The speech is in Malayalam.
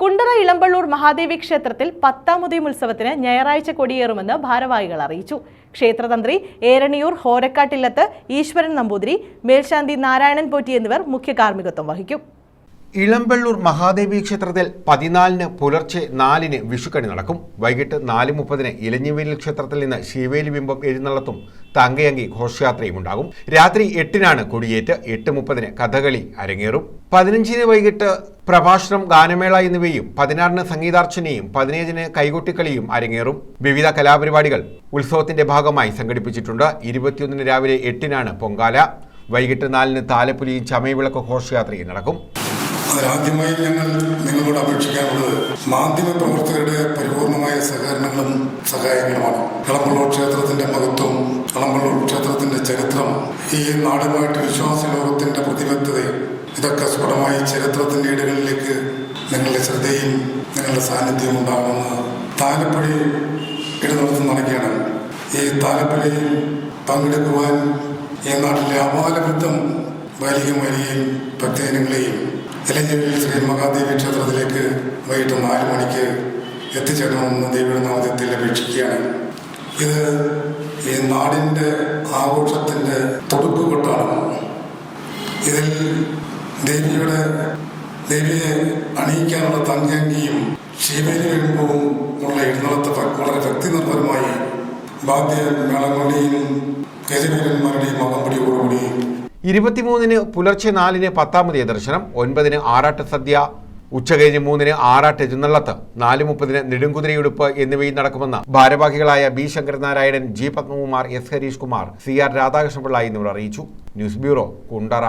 കുണ്ടറ ഇളമ്പള്ളൂർ മഹാദേവി ക്ഷേത്രത്തിൽ പത്താമുദയം ഉത്സവത്തിന് ഞായറാഴ്ച കൊടിയേറുമെന്ന് ഭാരവാഹികൾ അറിയിച്ചു. ക്ഷേത്രതന്ത്രി ഏരണിയൂർ ഹോരക്കാട്ടില്ലത്ത് ഈശ്വരൻ നമ്പൂതിരി മേൽശാന്തി നാരായണൻ പോറ്റി എന്നിവർ മുഖ്യ കാർമ്മികത്വം വഹിക്കും. ഇളമ്പള്ളൂർ മഹാദേവി ക്ഷേത്രത്തിൽ പതിനാലിന് പുലർച്ചെ നാലിന് വിഷുക്കണി നടക്കും. വൈകിട്ട് നാല് മുപ്പതിന് ഇലഞ്ഞിവേലി ക്ഷേത്രത്തിൽ നിന്ന് ശിവേലി ബിംബം എഴുന്നള്ളത്തും തങ്കയങ്കി ഘോഷയാത്രയും ഉണ്ടാകും. രാത്രി എട്ടിനാണ് കൊടിയേറ്റ്. എട്ട് മുപ്പതിന് കഥകളി അരങ്ങേറും. പതിനഞ്ചിന് വൈകിട്ട് പ്രഭാഷണം ഗാനമേള എന്നിവയും പതിനാറിന് സംഗീതാർച്ചനയും പതിനേഴിന് കൈകൊട്ടിക്കളിയും അരങ്ങേറും. വിവിധ കലാപരിപാടികൾ ഉത്സവത്തിന്റെ ഭാഗമായി സംഘടിപ്പിച്ചിട്ടുണ്ട്. ഇരുപത്തിയൊന്നിന് രാവിലെ എട്ടിനാണ് പൊങ്കാല. വൈകിട്ട് നാലിന് താലപ്പുലിയും ചമയവിളക്ക് ഘോഷയാത്രയും നടക്കും. അതിനാദ്യമായി ഞങ്ങൾ നിങ്ങളോട് അപേക്ഷിക്കാനുള്ളത് മാധ്യമ പ്രവർത്തകരുടെ പരിപൂർണമായ സഹകരണങ്ങളും സഹായങ്ങളുമാണ്. കളമ്പള്ളൂർ ക്ഷേത്രത്തിന്റെ മഹത്വം കളമ്പള്ളൂർ ക്ഷേത്രത്തിന്റെ ചരിത്രം ഈ നാടുമായിട്ട് വിശ്വാസ ലോകത്തിന്റെ പ്രതിബദ്ധതയും ഇതൊക്കെ സ്ഫുടമായി ചരിത്രത്തിന്റെ ഇടകളിലേക്ക് നിങ്ങളുടെ ശ്രദ്ധയും നിങ്ങളുടെ സാന്നിധ്യവും ഉണ്ടാകുമെന്ന് താലപ്പൊലി ഇടനടത്തം നടക്കുകയാണ്. ഈ താലപ്പുഴയിൽ പങ്കെടുക്കുവാൻ ഈ നാട്ടിലെ അപാലവൃത്തം ബാലിക വലിയ ഭക്തജനങ്ങളെയും ഇലഞ്ഞിവിൽ ശ്രീ മഹാദേവി ക്ഷേത്രത്തിലേക്ക് വൈകിട്ട് നാല് മണിക്ക് എത്തിച്ചേരണമെന്ന് ദേവിയുടെ നാമത്തിൽ അപേക്ഷിക്കുകയാണ്. ഇത് ഈ നാടിന്റെ ആഘോഷത്തിന്റെ തൊടുക്കുകൊട്ടാണ് ഇതിൽ ദേവിയുടെ ദേവിയെ അണിയിക്കാനുള്ള തങ്കങ്കിയും ശിവേലി വരുമ്പോഴും ഉള്ള എഴുന്നള്ളത്ത് വളരെ ഭക്തി നിർഭരമായി വാദ്യ മേളങ്ങളുടെയും ഗജവീരന്മാരുടെയും അകമ്പടിയോടുകൂടി ഇരുപത്തിമൂന്നിന് പുലർച്ചെ നാലിന് പത്താമതേ ദർശനം ഒൻപതിന് ആറാട്ട് സദ്യ ഉച്ചകഴിഞ്ഞ് മൂന്നിന് ആറാട്ട് എഴുന്നള്ളത്ത് നാല് മുപ്പതിന് നെടുങ്കുതിരയുടുപ്പ് എന്നിവയും നടക്കുമെന്ന് ഭാരവാഹികളായ B. Sankaranarayanan G. Padmakumar S. Harish Kumar C. R. Radhakrishna Pillai എന്നിവർ അറിയിച്ചു. News bureau Kundara.